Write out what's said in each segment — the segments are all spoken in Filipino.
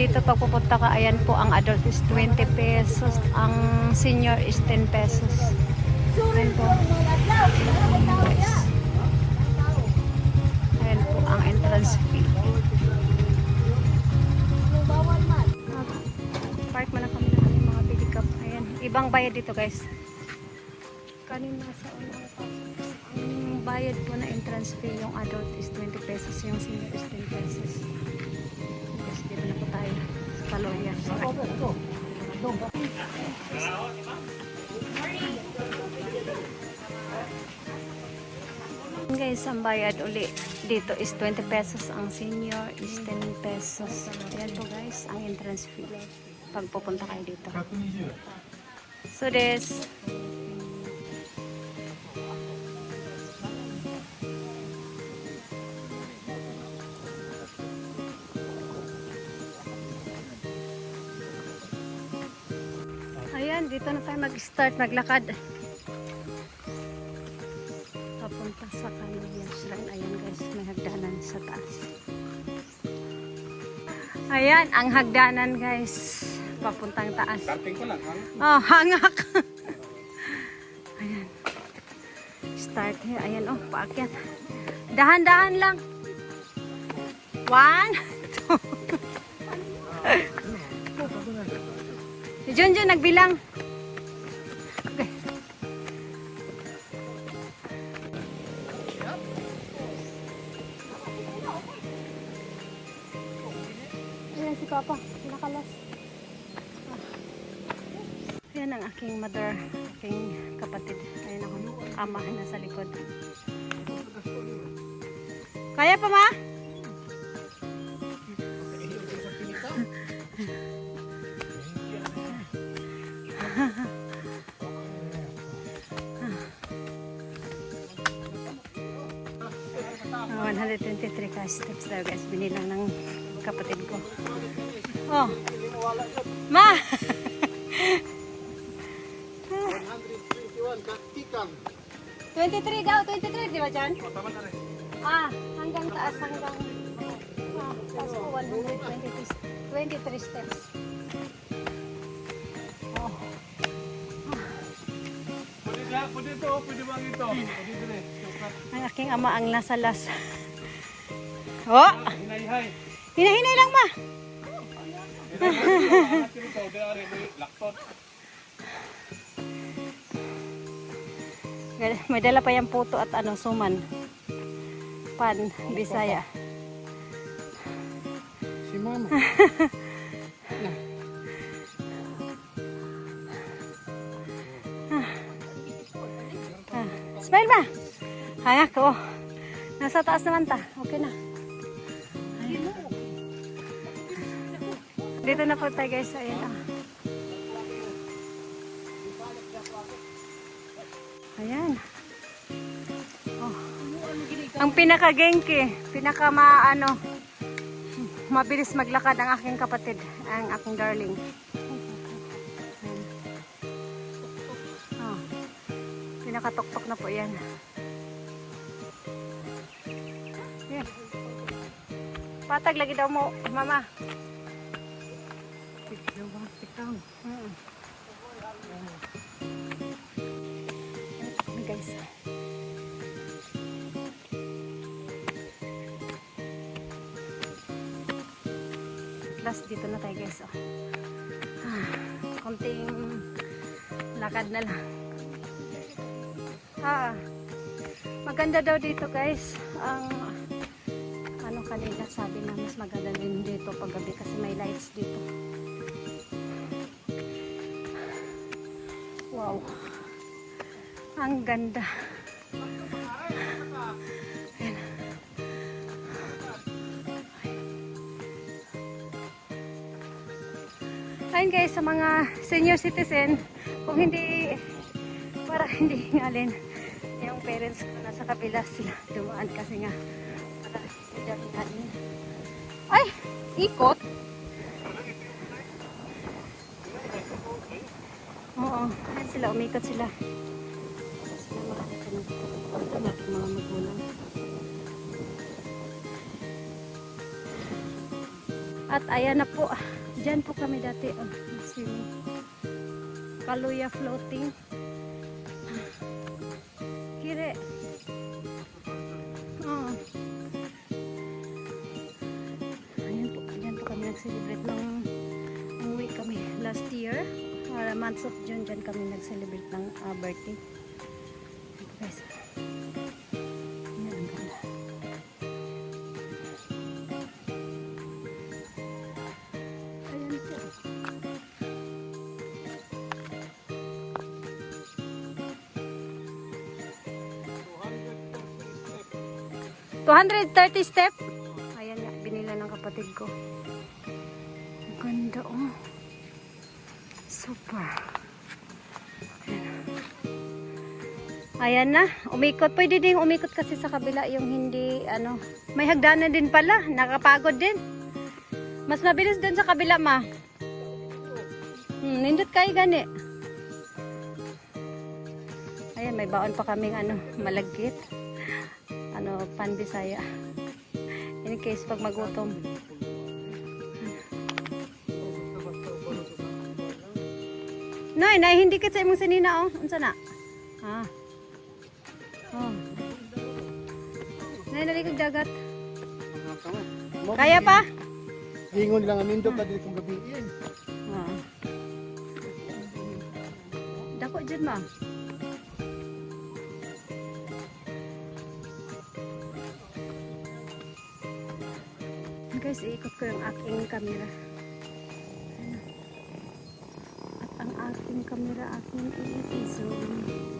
dito pag pupunta ka, ayan po, ang adult is 20 pesos, ang senior is 10 pesos. Ayan po. Ayan po ang entrance fee. Park mo na kami ng mga pick up. Ayan. Ibang bayad dito guys. Kanina sa unang pasok. Ang bayad po na entrance fee yung adult is 20 pesos. Yung senior is 10 pesos. Sa Kaloya. Guys, ang bayad uli dito is 20 pesos. Ang senior is 10 pesos. Ayan po guys, ang entrance fee. Pag pupunta kayo dito. 120 So this. Mag-start, maglakad. Papunta sa Kaluya Shrine. Ayan guys, may hagdanan sa taas. Ayan, ang hagdanan guys. Papuntang taas. Starting ko lang, hang. Oh, hangak. Ayan. Start here. Ayan, oh, paakyat. Dahan-dahan lang. One, two. si Junjun nagbilang. Yan ang aking mother, aking kapatid. Ayan ako, ama na nasa likod. Kaya pa ma? Ah, 123 ka steps daw guys, binilang ng kapatid ko. Oh, ma! 121, kaktikan. 23 daw, 23 di ba dyan? O, tama na rin. Ah, hanggang taas, hanggang ah, taas ko 123 23 steps. Oh, Pwede na, pwede to, pwede bang ito? Pwede ang aking ama ang nasa las. Oh, Hinay-hay. hinahinay lang ma. May dala pa yung puto at ano, suman. Pan, bisaya. Si mama. Ah, smile ba? Hayak ko. Nasa taas naman ta. Okay na. Dito na po tayo guys. Ayan ah. Ayan. Oh. Ang pinaka-genki, pinaka maano, mabilis maglakad ang aking kapatid, ang aking darling. Oh. Pinakatok-tok na po yan. Yan. Patag lagi daw mo, mama. Mm. Ayan, guys. Last dito na tayo guys. Oh. Ah, konting lakad na lang. Ah, maganda daw dito guys. Ang ano kanina sabi na mas maganda din dito pag gabi kasi may lights dito. Ang ganda. Ayan. Ayun guys, sa mga senior citizen, kung hindi, para hindi ngalin, yung parents ko nasa kabila sila dumaan kasi nga, para hindi. Ay, ikot. Oo, ayun sila, umikot sila. Aking mga magulang. At ayan na po. Diyan po kami dati. Oh, swimming. Kaluya floating. Kire. Oh. Ayan po. Diyan po kami nag-celebrate ng umuwi kami last year. Or months of June, diyan kami nag-celebrate ng ah, birthday. Guys. 230 step. Ayan nga, binila ng kapatid ko. Ang ganda oh. Super. Ayan. Na, umikot. Pwede din umikot kasi sa kabila yung hindi, ano, may hagdanan din pala. Nakapagod din. Mas mabilis din sa kabila, ma. Hmm, nindot kayo gani. Ayan, may baon pa kaming, ano, malagkit ano, pandesaya. In case pag magutom. Nay, nay, hindi kit sa imong sinina, oh. Unsa na? Ah. Oh. Nay, nalikag dagat. Kaya pa? Gingon lang amindo pa dito kung gabiin. Ah. Dako dyan, ma. Guys, iikot ko yung aking camera. Ayan. At ang aking camera, aking i-zoom. Oh.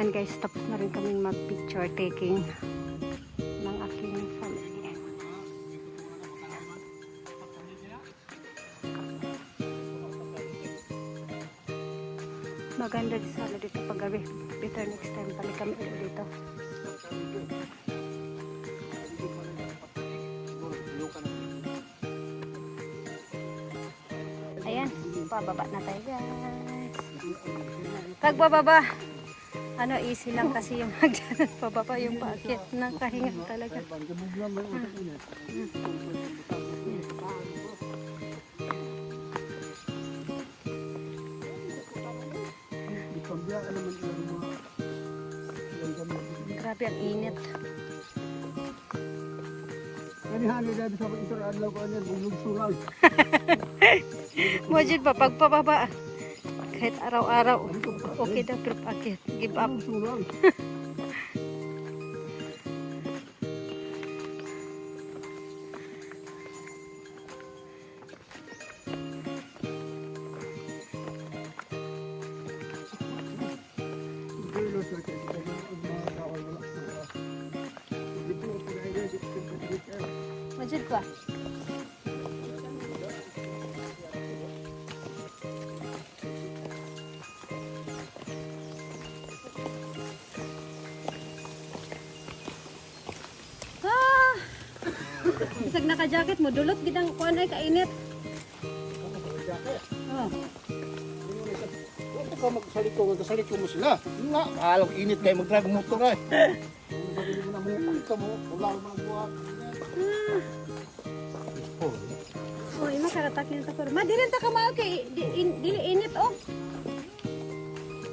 Ayan guys, tapos na rin kaming mag-picture taking ng aking family. Maganda din sana dito pag gabi. Better next time balik kami ulit dito. Ayan, pababa na tayo guys. Pag bababa, ano easy lang kasi yung hagdanan pababa yung talaga. Lang naman ilang mga ilang gamit. Grabe ang init. Kani hani dahil sa ito adlaw ko niyan bulog sural. Mujud pa pagpababa. Kahit araw-araw, okay daw pero paakyat. Give up. Isag naka-jacket mo, dulot gidang kuan ay kainit. Oh. Huwag ka magsaliko, magsaliko mo sila. Nga, mahalong init kayo mag-drive ng motor ay. Sabi mo na mo, ito mo, wala mo mga buhat. Oh, ima karatakin ta pero. Ma dili ta ka mao kay dili init oh.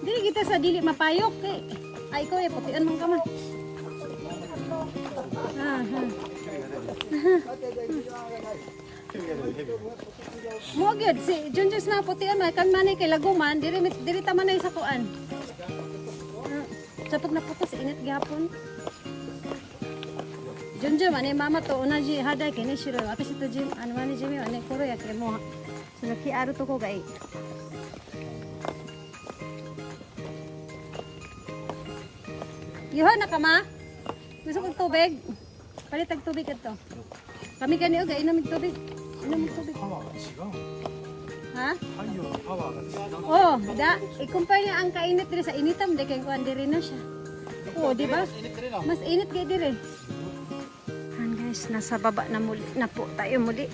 Dili kita sa dili mapayok kay. Ay ko eh putian man ka man. Ah, ha. Mo gyud si Junjus na putian man kan manay kay laguman diri diri ta manay sa kuan. Ah, Sapag naputos init gyapon. Junjun man mama to onaji hadai kene shiro watashi to jim ano man jimi wa ne koro ya ke mo so ki aru to ko ga i Yuha na ka ma? Gusto kong tubig? Palitag tubig ito. Kami gani og inom tubig. Inom tubig. Ha? Oh, da, i-compare niya ang kainit diri sa initam de kay kuan diri na siya. Oh, di ba? Mas init kay dire. Han guys, nasa baba na muli na po tayo muli.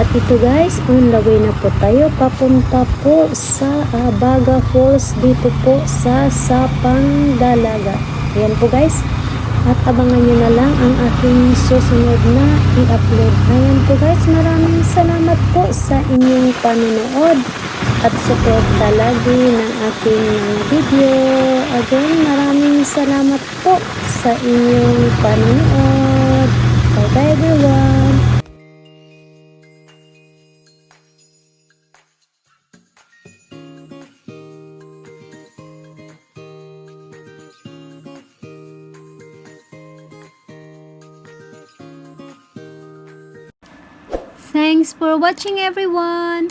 At ito guys, on the way na po tayo papunta po sa Abaga Falls dito po sa Sapang Dalaga. Ayan po guys. At abangan nyo na lang ang aking susunod na i-upload. Ayan po guys, maraming salamat po sa inyong panonood at support lagi ng aking mga video. Again, maraming salamat po sa inyong panonood. Bye bye everyone! For watching everyone.